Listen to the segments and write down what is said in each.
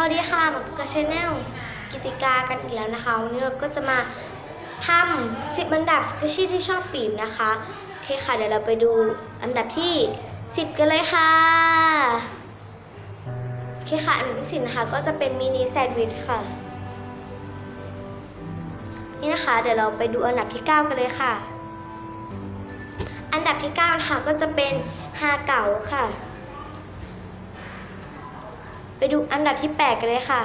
สวัสดีค่ะกับกระชแนลกิติกากันอีกแล้วนะคะวันนี้เราก็จะมาทำ10อันดับสกุชี่ที่ชอบปีบนะคะโอเคค่ะเดี๋ยวเราไปดูอันดับที่10กันเลยค่ะโอเคค่ะอันดับที่สินะคะก็จะเป็นมินิแซนด์วิชค่ะ นี่นะคะ เดี๋ยวเราไปดูอันดับที่9กันเลยค่ะ อันดับที่9นะคะก็จะเป็นฮาเก๋าค่ะ ไปดูอันดับที่ 8 กันเลยค่ะ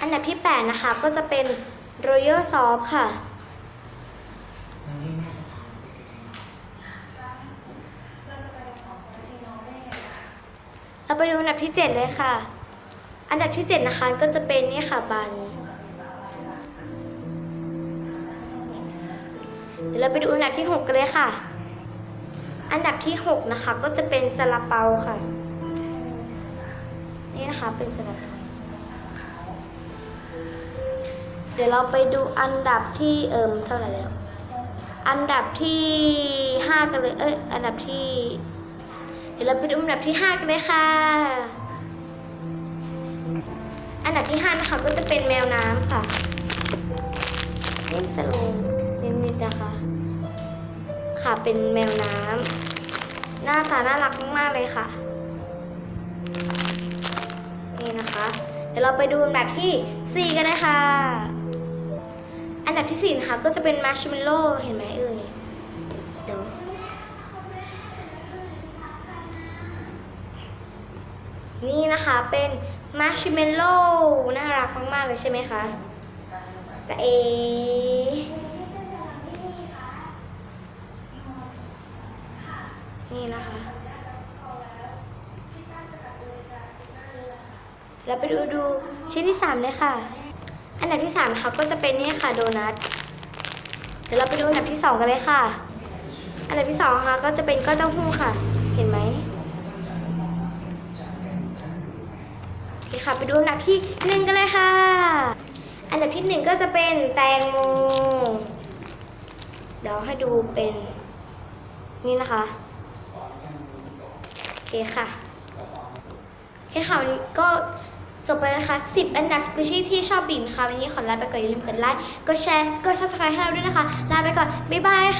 อันดับที่ 8 นะคะ ก็จะเป็น Royal Sauce ค่ะ เราไปดูอันดับที่ 7 เลยค่ะ อันดับที่ 7 นะคะก็จะเป็นนี่ค่ะบัน เดี๋ยวเราไปดูอันดับที่ 6 กันเลยค่ะ อันดับที่ 6 นะคะ ก็จะเป็นซาลาเปาค่ะ นี่นะคะเป็นสลับเดี๋ยวเราไปดูอันดับที่เอิมเท่าไหร่แล้ว อันดับที่ห้ากันเลย เอ้ย อันดับที่ เดี๋ยวเราไปดูอันดับที่ห้ากันเลยค่ะ อันดับที่ห้านะคะก็จะเป็นแมวน้ำค่ะนิ่มสโลว์นิดๆนะคะ ค่ะ เป็นแมวน้ำหน้าตาน่ารักมากๆเลยค่ะ เดี๋ยวเราไปดูอันดับที่ 4 กันเลยค่ะอันดับที่ 4 นะคะก็จะเป็นมาร์ชเมลโล่เห็นไหมเอ่ยเดี๋ยวนี่นะคะเป็นมาร์ชเมลโล่น่ารักมากๆเลยใช่ไหมคะจะเอนี่นะคะ เราไปดูดูชิ้นที่สามเลยค่ะ อันดับที่สามนะคะก็จะเป็นนี่ค่ะโดนัท เดี๋ยวเราไปดูอันดับที่สองกันเลยค่ะ อันดับที่สองนะคะก็จะเป็นก้อนเต้าหู้ค่ะ เห็นไหมโอเคค่ะไปดูอันดับที่หนึ่งกันเลยค่ะ อันดับที่หนึ่งก็จะเป็นแตงโม เดี๋ยวให้ดูเป็นนี่นะคะ โอเคค่ะ แค่ค่ะวันนี้ก็จบไปนะคะ 10 อันดับสกูชี่ที่ชอบบินค่ะ วันนี้ขอลาไปก่อนอย่าลืมกดไลค์ กดแชร์ กด subscribe ให้เราด้วยนะคะ ลาไปก่อน บ๊ายบายค่ะ